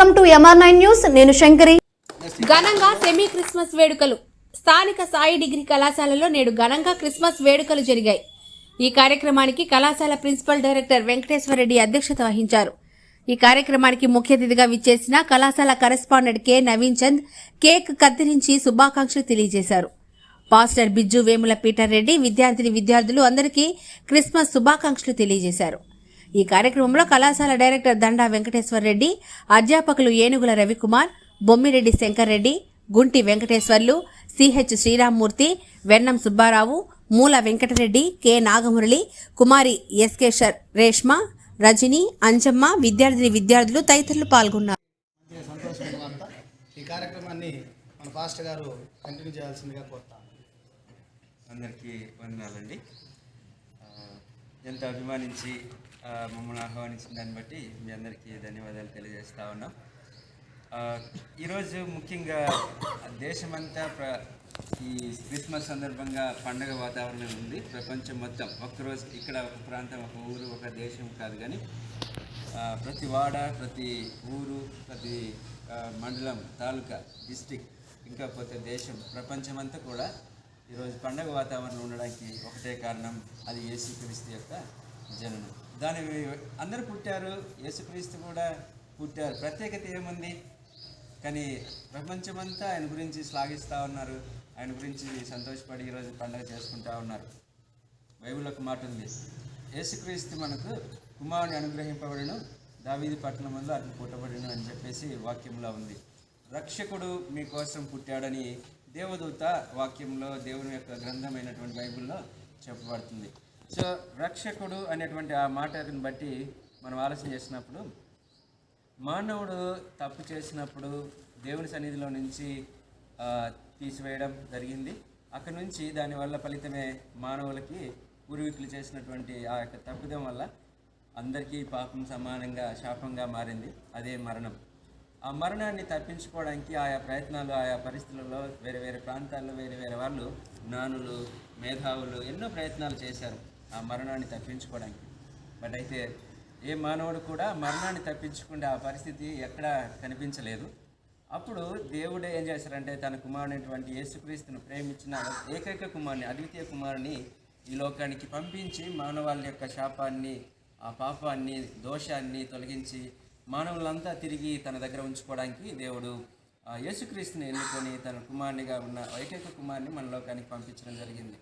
Welcome to MR nine news. నేను శంకరి. ఘనంగా semi Christmas వేడుకలు. స్థానిక సాయి డిగ్రీ కళాశాలలో నేడు ఘనంగా క్రిస్మస్ వేడుకలు జరిగాయి. ఈ కార్యక్రమానికి కళాశాల ప్రిన్సిపల్ డైరెక్టర్ వెంకటేశ్వరరెడ్డి అధ్యక్షత వహించారు. ఈ కార్యక్రమానికి ముఖ్య అతిథిగా విచ్చేసిన కళాశాల correspondent K Naveen Chand cake కత్తిరించి శుభాకాంక్షలు తెలియజేశారు. పాస్టర్ బిజ్జు వేముల పీటర్ రెడ్డి విద్యార్థిని విద్యార్థులు అందరికీ క్రిస్మస్ శుభాకాంక్షలు తెలియజేశారు. ఈ కార్యక్రమంలో కళాశాల డైరెక్టర్ దండా వెంకటేశ్వర రెడ్డి అధ్యాపకులు Enugula Ravikumar Bommireddy Shankar Reddy Gunti Venkateswarlu CH Sriramamurthy Vennam Subbarao Moola Venkatareddy K Nagamurali Kumari SK షర్ Reshma Rajani Anjamma విద్యార్థిని విద్యార్థులు తదితరులు పాల్గొన్నారు. మంచిగా సంతోషమైన వార్త ఈ కార్యక్రమాన్ని మన పాస్టర్ గారు కంటిన్యూ చేయాల్సిందిగా కోరుతాను. అందరికీ వందనాలండి ఎంతో అభిమానించి మమ్మల్ని ఆహ్వానించిన దాన్ని బట్టి మీ అందరికీ ధన్యవాదాలు తెలియజేస్తా ఉన్నాం. ఈరోజు ముఖ్యంగా దేశమంతా ప్ర ఈ క్రిస్మస్ సందర్భంగా పండగ వాతావరణం ఉంది. ప్రపంచం మొత్తం ఒక్కరోజు ఇక్కడ ఒక ప్రాంతం ఒక ఊరు ఒక దేశం కాదు కానీ ప్రతి వాడ ప్రతి ఊరు ప్రతి మండలం తాలూకా డిస్టిక్ ఇంకా పోతే దేశం ప్రపంచమంతా కూడా ఈరోజు పండగ వాతావరణం ఉండడానికి ఒకటే కారణం అది యేసుక్రీస్తు యొక్క జననం దాని అందరూ పుట్టారు యేసుక్రీస్తు కూడా పుట్టారు. ప్రత్యేకత ఏముంది? కానీ ప్రపంచమంతా ఆయన గురించి శ్లాఘిస్తూ ఉన్నారు. ఆయన గురించి సంతోషపడి ఈరోజు పండగ చేసుకుంటా ఉన్నారు. బైబిల్లో ఒక మాట ఉంది. యేసుక్రీస్తు మనకు కుమారుని అనుగ్రహింపబడిను దావీది పట్టణముందు అతను పుట్టబడిను అని చెప్పేసి వాక్యంలో ఉంది. రక్షకుడు మీకోసం పుట్టాడని దేవదూత వాక్యంలో దేవుని యొక్క గ్రంథమైనటువంటి బైబిల్లో చెప్పబడుతుంది. సో రక్షకుడు అనేటువంటి ఆ మాటని బట్టి మనం ఆలోచన చేసినప్పుడు మానవుడు తప్పు చేసినప్పుడు దేవుని సన్నిధిలో నుంచి తీసివేయడం జరిగింది. అక్కడ నుంచి దానివల్ల ఫలితమే మానవులకి పూర్వీకులు చేసినటువంటి ఆ యొక్క తప్పుదం వల్ల అందరికీ పాపం సమానంగా శాపంగా మారింది. అదే మరణం. ఆ మరణాన్ని తప్పించుకోవడానికి ఆయా ప్రయత్నాలు ఆయా పరిస్థితులలో వేరే వేరే ప్రాంతాల్లో వేరే వేరే వాళ్ళు జ్ఞానులు మేధావులు ఎన్నో ప్రయత్నాలు చేశారు. ఆ మరణాన్ని తప్పించుకోవడానికి. బట్ అయితే ఏ మానవుడు కూడా మరణాన్ని తప్పించుకునే ఆ పరిస్థితి ఎక్కడా కనిపించలేదు. అప్పుడు దేవుడే ఏం చేశారంటే తన కుమారునటువంటి యేసుక్రీస్తును ప్రేమించిన ఏకైక కుమారుని అద్వితీయ కుమారుని ఈ లోకానికి పంపించి మానవాళి యొక్క శాపాన్ని ఆ పాపాన్ని దోషాన్ని తొలగించి మానవులంతా తిరిగి తన దగ్గర ఉంచుకోవడానికి దేవుడు యేసుక్రీస్తుని ఎన్నుకొని తన కుమారునిగా ఉన్న ఏకైక కుమారుని మన లోకానికి పంపించడం జరిగింది.